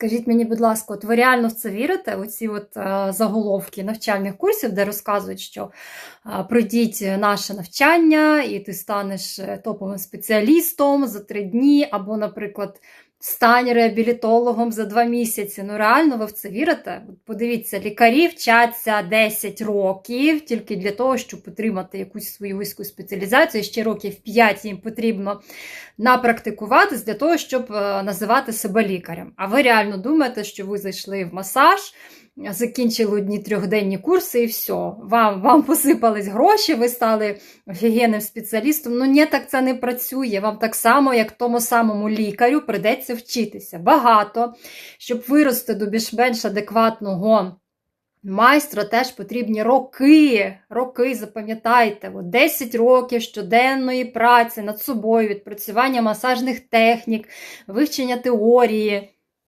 Скажіть мені, будь ласка, от ви реально в це вірите? Оці от е, заголовки навчальних курсів, де розказують, що е, пройдіть наше навчання, і ти станеш е, топовим спеціалістом за три дні, або, наприклад, стань реабілітологом за два місяці. Ну реально ви в це вірите? Подивіться, лікарі вчаться 10 років тільки для того, щоб отримати якусь свою вузьку спеціалізацію. Ще років 5 їм потрібно напрактикуватись для того, щоб називати себе лікарем. А ви реально думаєте, що ви зайшли в масаж, закінчили одні трьохденні курси і все. Вам, вам посипались гроші, ви стали офігенним спеціалістом. Ну ні, так це не працює. Вам так само, як тому самому лікарю, придеться вчитися. Багато, щоб вирости до більш-менш адекватного. Майстра теж потрібні роки, роки, запам'ятайте, 10 років щоденної праці над собою, відпрацювання масажних технік, вивчення теорії.